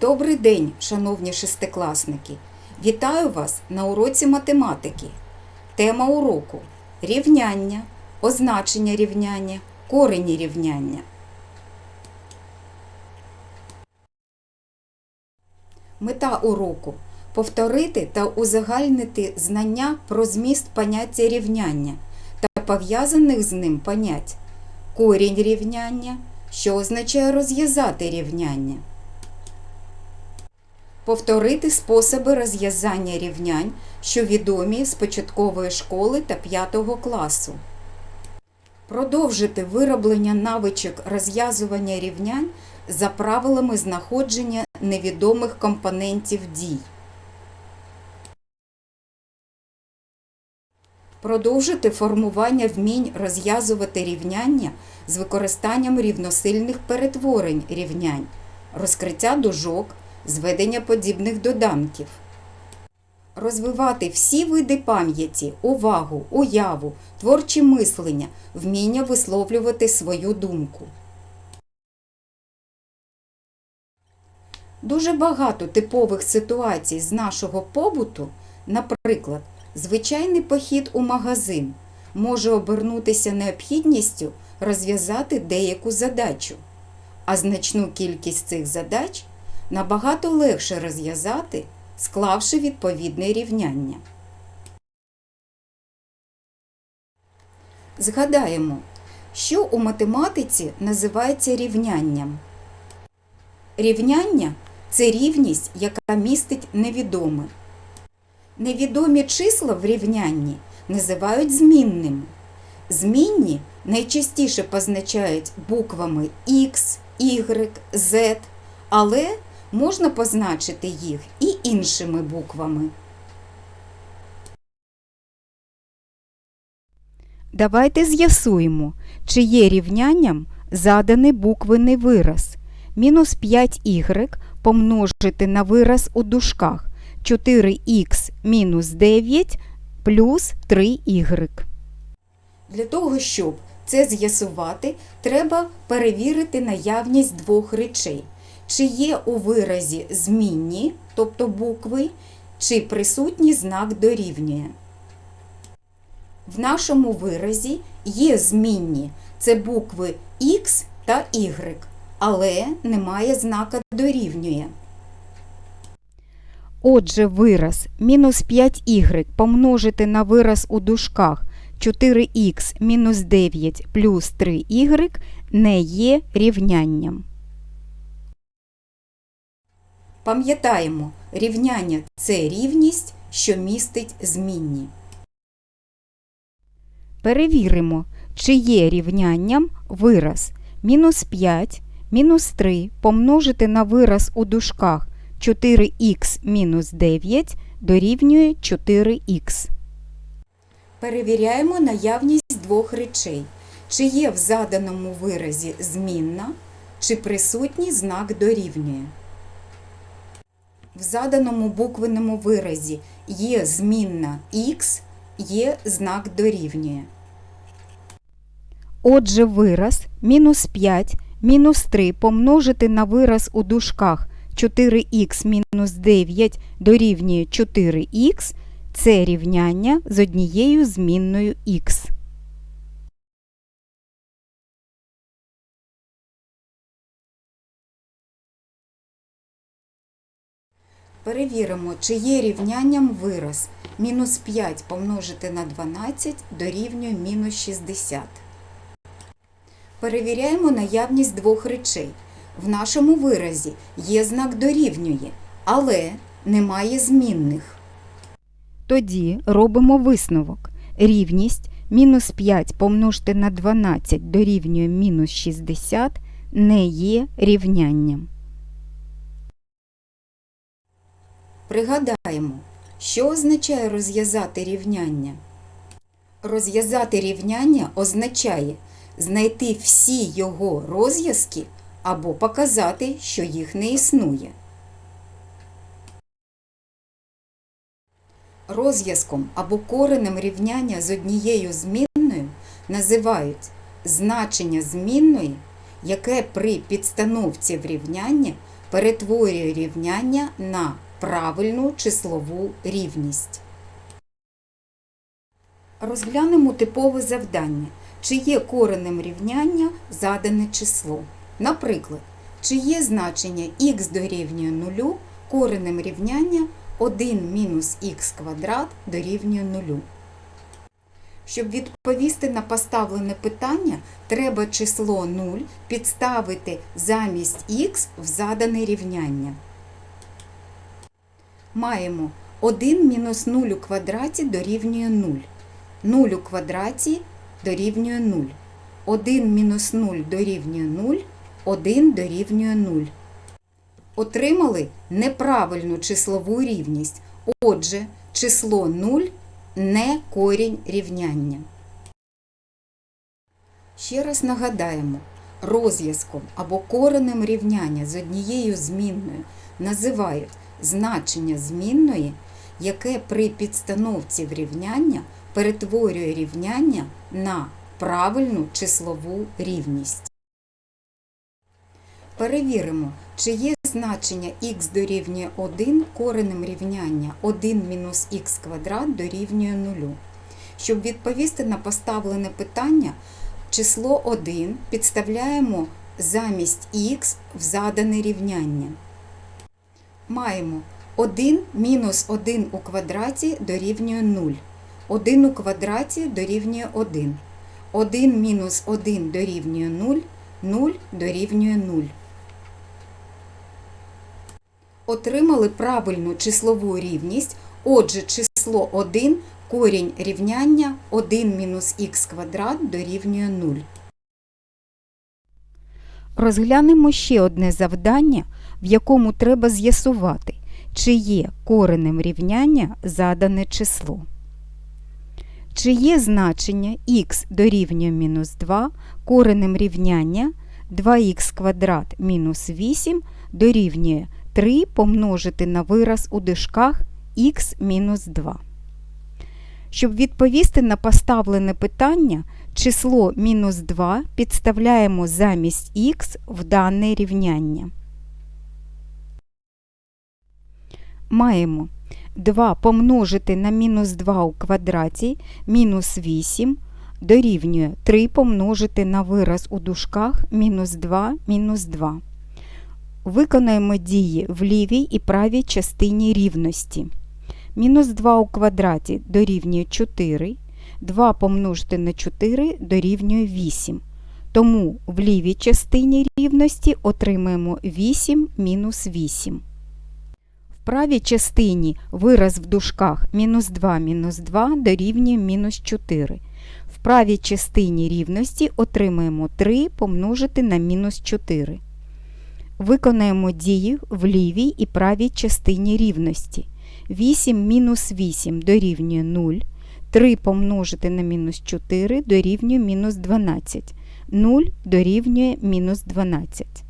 Добрий день, шановні шестикласники! Вітаю вас на уроці математики. Тема уроку рівняння, означення рівняння, корені рівняння. Мета уроку повторити та узагальнити знання про зміст поняття рівняння та пов'язаних з ним понять корінь рівняння, що означає розв'язати рівняння. Повторити способи розв'язання рівнянь, що відомі з початкової школи та 5 класу. Продовжити вироблення навичок розв'язування рівнянь за правилами знаходження невідомих компонентів дій. Продовжити формування вмінь розв'язувати рівняння з використанням рівносильних перетворень рівнянь, розкриття дужок, зведення подібних доданків. Розвивати всі види пам'яті, увагу, уяву, творче мислення, вміння висловлювати свою думку. Дуже багато типових ситуацій з нашого побуту, наприклад, звичайний похід у магазин, може обернутися необхідністю розв'язати деяку задачу, а значну кількість цих задач набагато легше розв'язати, склавши відповідне рівняння. Згадаємо, що у математиці називається рівнянням. Рівняння це рівність, яка містить невідоме. Невідомі числа в рівнянні називають змінними. Змінні найчастіше позначають буквами X, Y, Z, але можна позначити їх і іншими буквами. Давайте з'ясуємо, чи є рівнянням заданий буквений вираз. Мінус 5y помножити на вираз у дужках 4х мінус 9 плюс 3y. Для того, щоб це з'ясувати, треба перевірити наявність двох речей. Чи є у виразі змінні, тобто букви, чи присутній знак дорівнює. В нашому виразі є змінні це букви X та Y, але немає знака дорівнює. Отже, вираз мінус 5y помножити на вираз у дужках 4х мінус 9 плюс 3y не є рівнянням. Пам'ятаємо, рівняння це рівність, що містить змінні. Перевіримо, чи є рівнянням вираз мінус 5 мінус 3 помножити на вираз у дужках 4х мінус 9 дорівнює 4х. Перевіряємо наявність двох речей. Чи є в заданому виразі змінна, чи присутній знак дорівнює. В заданому буквеному виразі є змінна х, є знак дорівнює. Отже, вираз мінус 5 мінус 3 помножити на вираз у дужках 4х мінус 9 дорівнює 4х – це рівняння з однією змінною х. Перевіримо, чи є рівнянням вираз мінус 5 помножити на 12 дорівнює мінус 60. Перевіряємо наявність двох речей. В нашому виразі є знак дорівнює, але немає змінних. Тоді робимо висновок. Рівність мінус 5 помножити на 12 дорівнює мінус 60 не є рівнянням. Пригадаємо, що означає розв'язати рівняння. Розв'язати рівняння означає знайти всі його розв'язки або показати, що їх не існує. Розв'язком або коренем рівняння з однією змінною називають значення змінної, яке при підстановці в рівняння перетворює рівняння на правильну числову рівність. Розглянемо типове завдання. Чи є коренем рівняння задане число? Наприклад, чи є значення х дорівнює 0 коренем рівняння 1 мінус х квадрат дорівнює 0? Щоб відповісти на поставлене питання, треба число 0 підставити замість х в задане рівняння. Маємо 1 мінус 0 у квадраті дорівнює 0. 0 у квадраті дорівнює 0. 1 мінус 0 дорівнює 0. 1 дорівнює 0. Отримали неправильну числову рівність. Отже, число 0 не корінь рівняння. Ще раз нагадаємо, розв'язком або коренем рівняння з однією змінною називають значення змінної, яке при підстановці в рівняння перетворює рівняння на правильну числову рівність. Перевіримо, чи є значення х дорівнює 1 коренем рівняння 1 мінус х квадрат дорівнює 0. Щоб відповісти на поставлене питання, число 1 підставляємо замість х в задане рівняння. Маємо 1 мінус 1 у квадраті дорівнює 0. 1 у квадраті дорівнює 1. 1 мінус 1 дорівнює 0. 0 дорівнює 0. Отримали правильну числову рівність. Отже, число 1 корінь рівняння 1 мінус х квадрат дорівнює 0. Розглянемо ще одне завдання, в якому треба з'ясувати, чи є коренем рівняння задане число. Чи є значення х дорівнює мінус 2 коренем рівняння 2х квадрат мінус 8 дорівнює 3 помножити на вираз у дужках х мінус 2. Щоб відповісти на поставлене питання, число мінус 2 підставляємо замість х в дане рівняння. Маємо 2 помножити на мінус 2 у квадраті мінус 8 дорівнює 3 помножити на вираз у дужках мінус 2 мінус 2. Виконаємо дії в лівій і правій частині рівності. Мінус 2 у квадраті дорівнює 4, 2 помножити на 4 дорівнює 8. Тому в лівій частині рівності отримаємо 8 мінус 8. Правій частині вираз в дужках мінус 2 мінус 2 дорівнює мінус 4. В правій частині рівності отримаємо 3 помножити на мінус 4. Виконаємо дію в лівій і правій частині рівності. 8 мінус 8 дорівнює 0. 3 помножити на мінус 4 дорівнює мінус 12. 0 дорівнює мінус 12.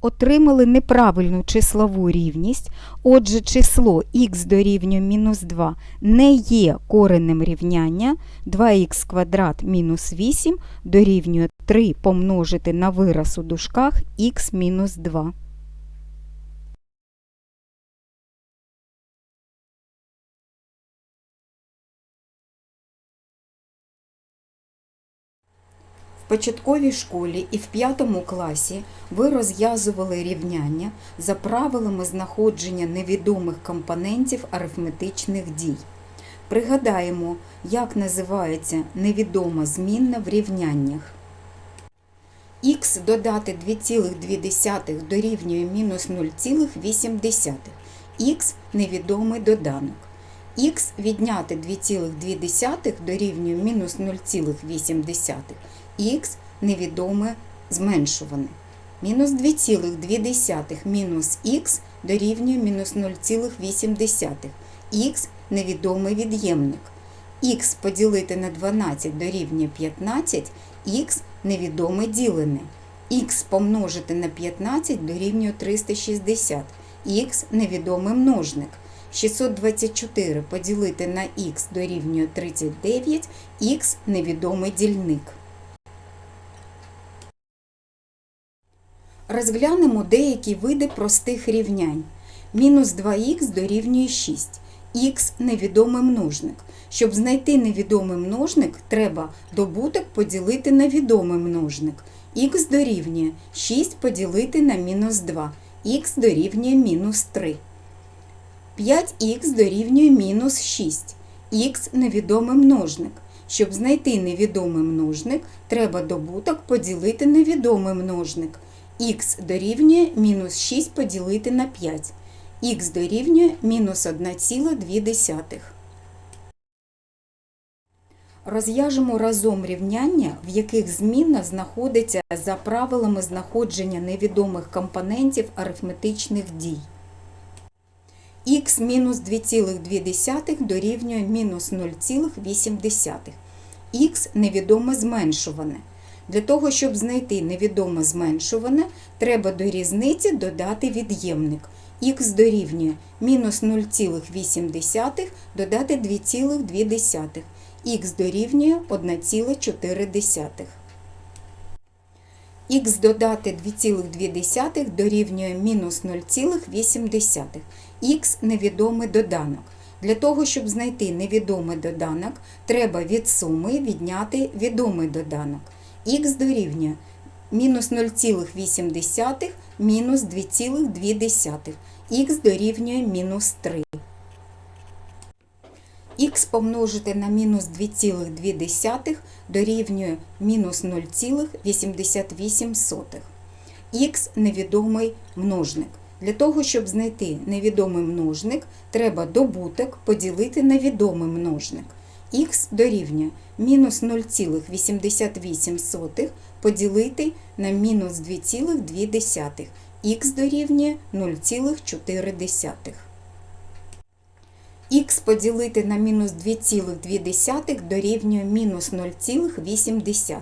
Отримали неправильну числову рівність, отже число х дорівнює мінус 2 не є коренем рівняння 2х квадрат мінус 8 дорівнює 3 помножити на вираз у дужках х мінус 2. Початковій школі і в п'ятому класі ви розв'язували рівняння за правилами знаходження невідомих компонентів арифметичних дій. Пригадаємо, як називається невідома змінна в рівняннях. Х додати 2,2 дорівнює мінус 0,8. Х невідомий доданок. Х відняти 2,2 дорівнює мінус 0,8. Х невідоме зменшуване. Мінус 2,2 мінус х дорівнює мінус 0,8. Х невідомий від'ємник. Х поділити на 12 дорівнює 15, х невідоме ділене. Х помножити на 15 дорівнює 360. Х невідомий множник. 624 поділити на х дорівнює 39, х невідомий дільник. Розглянемо деякі види простих рівнянь. Мінус 2х дорівнює 6. Х невідомий множник. Щоб знайти невідомий множник, треба добуток поділити на відомий множник. Х дорівнює 6 поділити на мінус 2. Х дорівнює мінус 3. 5х дорівнює мінус 6. Х невідомий множник. Щоб знайти невідомий множник, треба добуток поділити на відомий множник. Х дорівнює мінус 6 поділити на 5. Х дорівнює мінус 1,2. Розв'яжемо разом рівняння, в яких змінна знаходиться за правилами знаходження невідомих компонентів арифметичних дій. х мінус 2,2 дорівнює мінус 0,8. х невідоме зменшуване. Для того, щоб знайти невідоме зменшуване, треба до різниці додати від'ємник. х дорівнює мінус 0,8 додати 2,2. х дорівнює 1,4. х додати 2,2 дорівнює мінус 0,8. х невідомий доданок. Для того, щоб знайти невідомий доданок, треба від суми відняти відомий доданок. Х дорівнює мінус 0,8 мінус 2,2. х дорівнює мінус 3. х помножити на мінус 2,2 дорівнює мінус 0,88. х невідомий множник. Для того, щоб знайти невідомий множник, треба добуток поділити на відомий множник. Х дорівнює мінус 0,88 поділити на мінус 2,2. х дорівнює 0,4. х поділити на мінус 2,2 дорівнює мінус 0,8.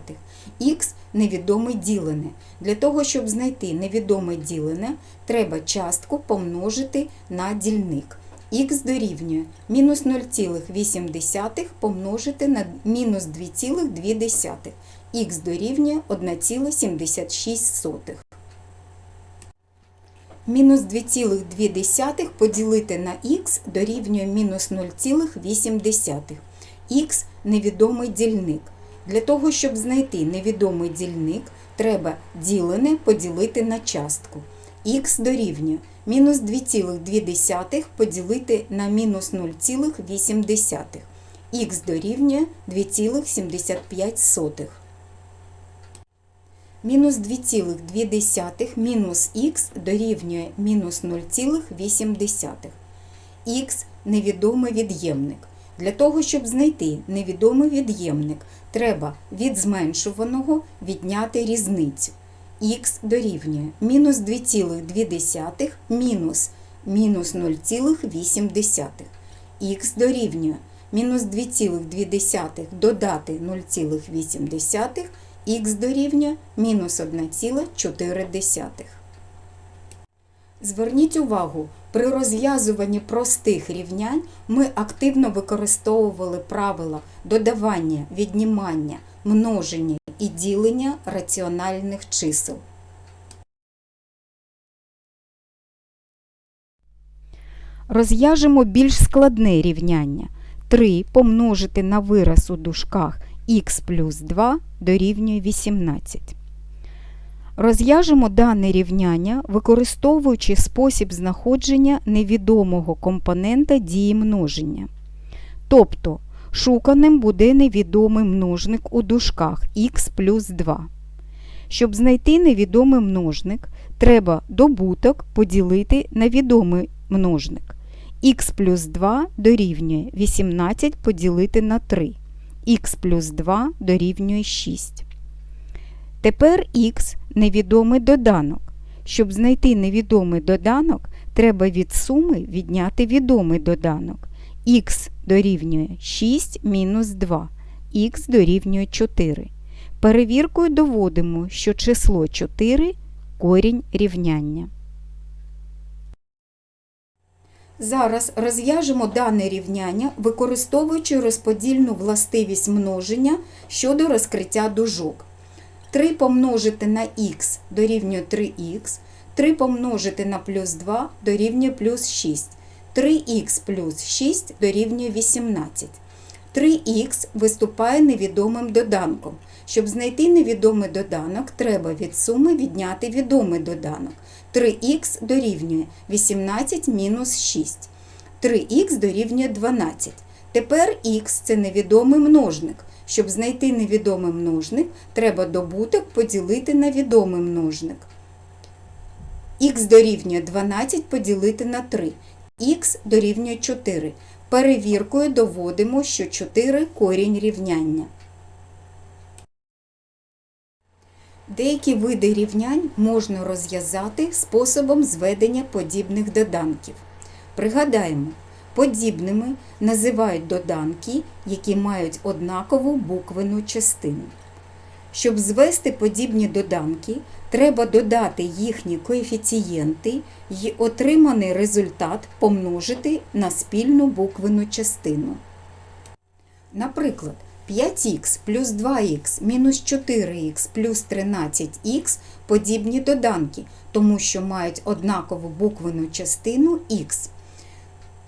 х невідоме ділене. Для того, щоб знайти невідоме ділене, треба частку помножити на дільник. Х дорівнює мінус 0,8 помножити на мінус 2,2. х дорівнює 1,76. Мінус 2,2 поділити на х дорівнює мінус 0,8. х невідомий дільник. Для того, щоб знайти невідомий дільник, треба ділене поділити на частку. х дорівнює мінус 2,2 поділити на мінус 0,8. х дорівнює 2,75. Мінус 2,2 мінус х дорівнює мінус 0,8. х невідомий від'ємник. Для того, щоб знайти невідомий від'ємник, треба від зменшуваного відняти різницю. Х дорівнює мінус 2,2 мінус мінус 0,8. х дорівнює мінус 2,2 додати 0,8 х дорівнює мінус 1,4. Зверніть увагу, при розв'язуванні простих рівнянь ми активно використовували правила додавання, віднімання, множення і ділення раціональних чисел. Розв'яжемо більш складне рівняння. 3 помножити на вираз у дужках х плюс 2 дорівнює 18. Розв'яжемо дане рівняння, використовуючи спосіб знаходження невідомого компонента дії множення. Тобто, шуканим буде невідомий множник у дужках х плюс 2. Щоб знайти невідомий множник, треба добуток поділити на відомий множник. х плюс 2 дорівнює 18 поділити на 3. х плюс 2 дорівнює 6. Тепер х невідомий доданок. Щоб знайти невідомий доданок, треба від суми відняти відомий доданок. Х дорівнює 6 мінус 2, х дорівнює 4. Перевіркою доводимо, що число 4 корінь рівняння. Зараз розв'яжемо дане рівняння, використовуючи розподільну властивість множення щодо розкриття дужок. 3 помножити на х дорівнює 3х, 3 помножити на плюс 2 дорівнює плюс 6, 3х плюс 6 дорівнює 18. 3х виступає невідомим доданком. Щоб знайти невідомий доданок, треба від суми відняти відомий доданок. 3х дорівнює 18 мінус 6. 3х дорівнює 12. Тепер х це невідомий множник. Щоб знайти невідомий множник, треба добуток поділити на відомий множник. х дорівнює 12 поділити на 3. Х дорівнює 4. Перевіркою доводимо, що 4 корінь рівняння. Деякі види рівнянь можна розв'язати способом зведення подібних доданків. Пригадаємо, подібними називають доданки, які мають однакову буквену частину. Щоб звести подібні доданки, треба додати їхні коефіцієнти і отриманий результат помножити на спільну буквену частину. Наприклад, 5х плюс 2х мінус 4х плюс 13х подібні доданки, тому що мають однакову буквену частину х.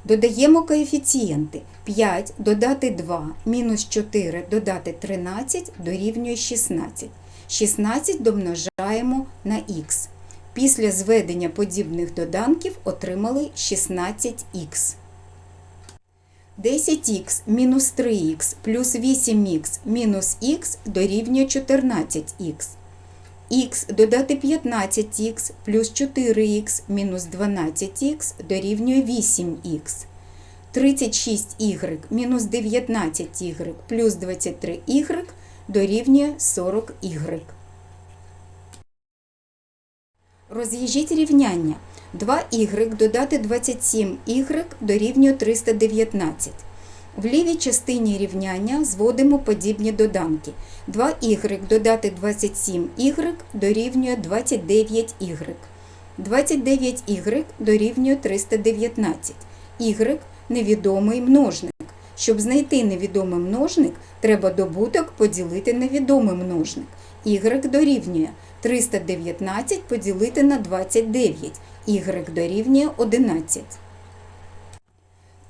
Додаємо коефіцієнти. 5 додати 2 мінус 4 додати 13 дорівнює 16. 16 домножаємо на х. Після зведення подібних доданків отримали 16х. 10х мінус 3х плюс 8х мінус х дорівнює 14х. х додати 15х плюс 4х мінус 12х дорівнює 8х. 36y мінус 19y плюс 23y дорівнює 40y. Розв'яжіть рівняння. 2y додати 27y дорівнює 319. В лівій частині рівняння зводимо подібні доданки. 2y додати 27y дорівнює 29y. 29y дорівнює 319. y – невідомий множник. Щоб знайти невідомий множник, треба добуток поділити на відомий множник. y дорівнює 319 поділити на 29. y дорівнює 11.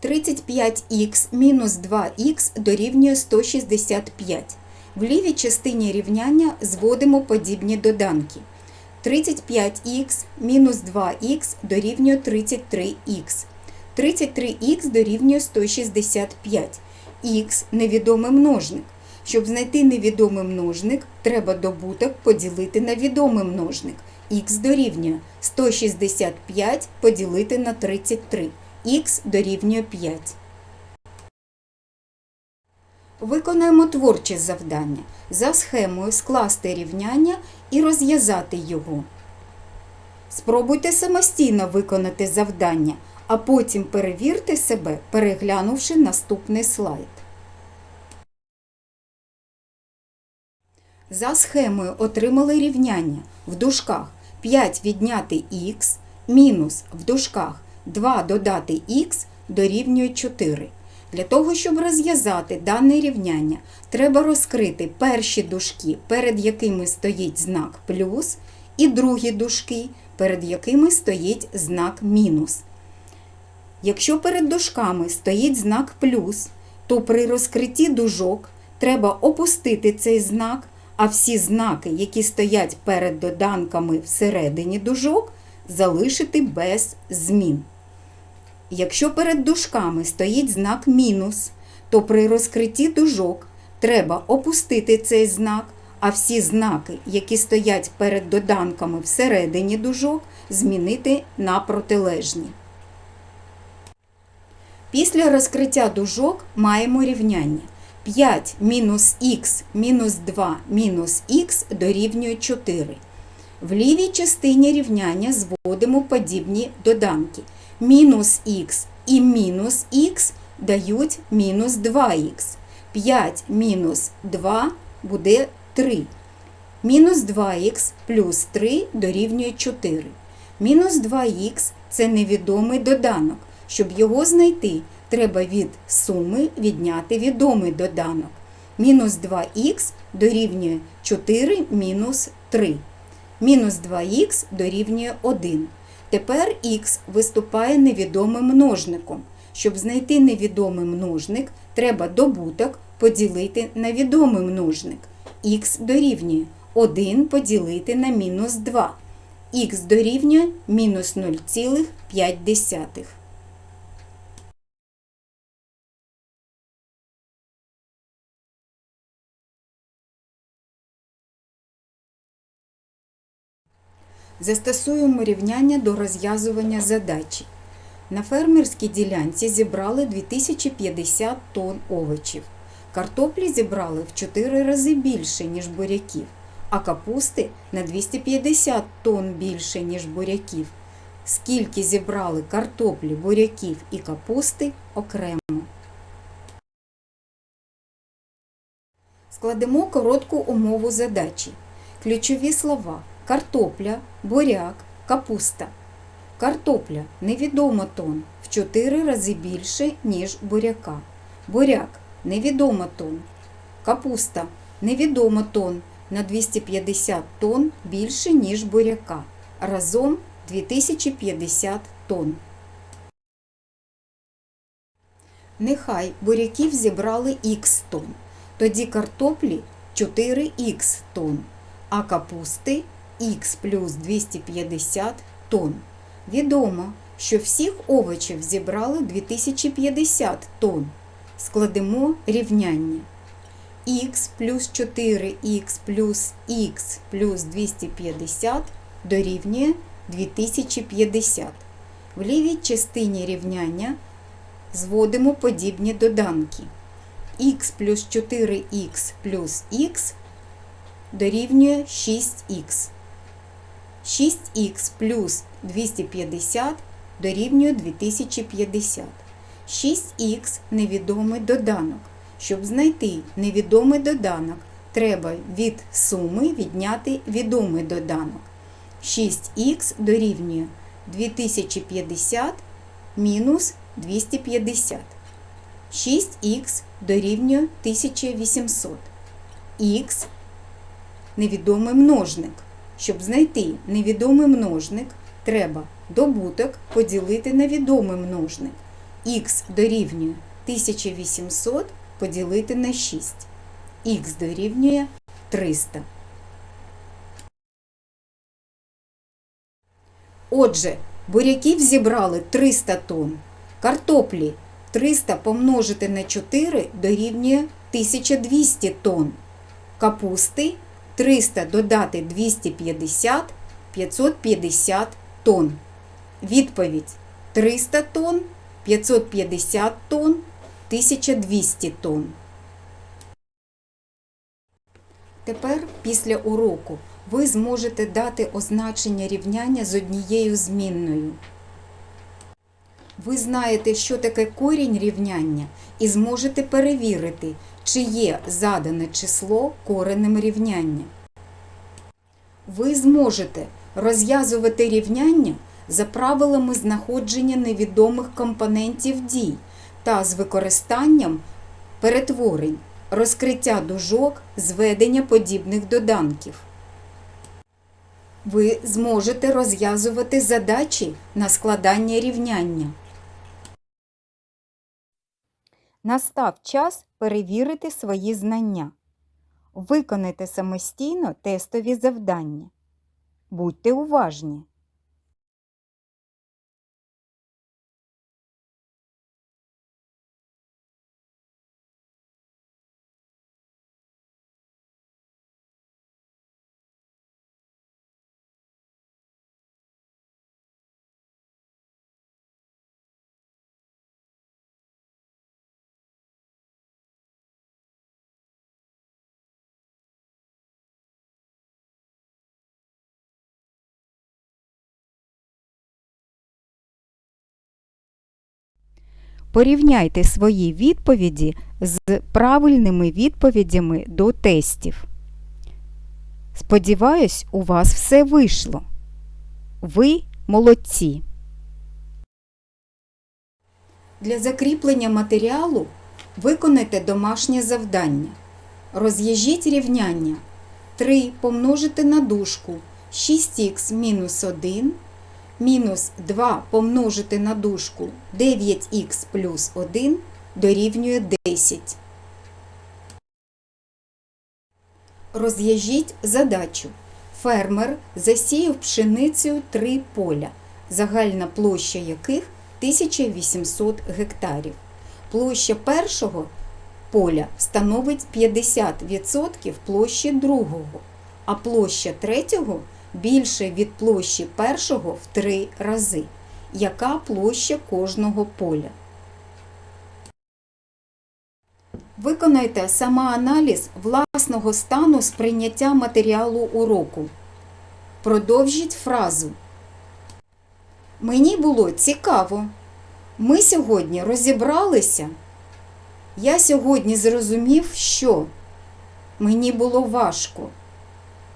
35х мінус 2х дорівнює 165. В лівій частині рівняння зводимо подібні доданки. 35х мінус 2х дорівнює 33х. 33х дорівнює 165. х – невідомий множник. Щоб знайти невідомий множник, треба добуток поділити на відомий множник. х дорівнює 165 поділити на 33. х дорівнює 5. Виконаємо творче завдання. За схемою скласти рівняння і розв'язати його. Спробуйте самостійно виконати завдання, а потім перевірте себе, переглянувши наступний слайд. За схемою отримали рівняння в дужках 5 відняти х мінус в дужках 2 додати х дорівнює 4. Для того, щоб розв'язати дане рівняння, треба розкрити перші дужки, перед якими стоїть знак плюс, і другі дужки, перед якими стоїть знак мінус. Якщо перед дужками стоїть знак плюс, то при розкритті дужок треба опустити цей знак, а всі знаки, які стоять перед доданками всередині дужок, залишити без змін. Якщо перед дужками стоїть знак мінус, то при розкритті дужок треба опустити цей знак, а всі знаки, які стоять перед доданками всередині дужок, змінити на протилежні. Після розкриття дужок маємо рівняння. 5 мінус х мінус 2 мінус х дорівнює 4. В лівій частині рівняння зводимо подібні доданки. Мінус х і мінус х дають мінус 2х. 5 мінус 2 буде 3. Мінус 2х плюс 3 дорівнює 4. Мінус 2х – це невідомий доданок. Щоб його знайти, треба від суми відняти відомий доданок. Мінус 2х дорівнює 4 мінус 3. Мінус 2х дорівнює 1. Тепер х виступає невідомим множником. Щоб знайти невідомий множник, треба добуток поділити на відомий множник. х дорівнює 1 поділити на мінус 2. х дорівнює мінус 0,5. Застосуємо рівняння до розв'язування задачі. На фермерській ділянці зібрали 2050 тонн овочів. Картоплі зібрали в 4 рази більше, ніж буряків, а капусти на 250 тонн більше, ніж буряків. Скільки зібрали картоплі, буряків і капусти окремо. Складемо коротку умову задачі. Ключові слова картопля, буряк, капуста. Картопля невідомо тонн в 4 рази більше, ніж буряка. Буряк невідомо тонн. Капуста невідомо тонн на 250 тонн більше, ніж буряка. Разом 2050 тонн. Нехай буряків зібрали х тонн. Тоді картоплі 4х тонн, а капусти х плюс 250 тонн. Відомо, що всіх овочів зібрали 2050 тонн. Складемо рівняння. х плюс 4х плюс х плюс 250 дорівнює 2050. В лівій частині рівняння зводимо подібні доданки. х плюс 4х плюс х дорівнює 6х. 6х плюс 250 дорівнює 2050. 6х невідомий доданок. Щоб знайти невідомий доданок, треба від суми відняти відомий доданок. 6х дорівнює 2050 мінус 250. 6х дорівнює 1800. Х невідомий множник. Щоб знайти невідомий множник, треба добуток поділити на відомий множник. Х дорівнює 1800 поділити на 6. Х дорівнює 300. Отже, буряків зібрали 300 тонн. Картоплі 300 помножити на 4 дорівнює 1200 тонн. Капусти 300 додати 250 550 тонн. Відповідь 300 тонн, 550 тонн, 1200 тонн. Тепер після уроку ви зможете дати означення рівняння з однією змінною. Ви знаєте, що таке корінь рівняння, і зможете перевірити, чи є задане число коренем рівняння. Ви зможете розв'язувати рівняння за правилами знаходження невідомих компонентів дій та з використанням перетворень, розкриття дужок, зведення подібних доданків. Ви зможете розв'язувати задачі на складання рівняння. Настав час перевірити свої знання. Виконайте самостійно тестові завдання. Будьте уважні. Порівняйте свої відповіді з правильними відповідями до тестів. Сподіваюсь, у вас все вийшло. Ви молодці. Для закріплення матеріалу виконайте домашнє завдання. Розв'яжіть рівняння. 3 помножити на дужку 6х мінус 1 мінус 2 помножити на дужку 9х плюс 1 дорівнює 10. Розв'яжіть задачу. Фермер засіяв пшеницею три поля, загальна площа яких 1800 гектарів. Площа першого поля становить 50% площі другого, а площа третього більше від площі першого в три рази. Яка площа кожного поля? Виконайте самоаналіз власного стану сприйняття матеріалу уроку. Продовжіть фразу. Мені було цікаво. Ми сьогодні розібралися. Я сьогодні зрозумів, що мені було важко.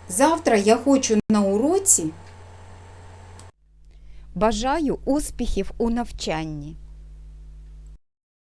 Завтра я хочу на уроці. Бажаю успіхів у навчанні!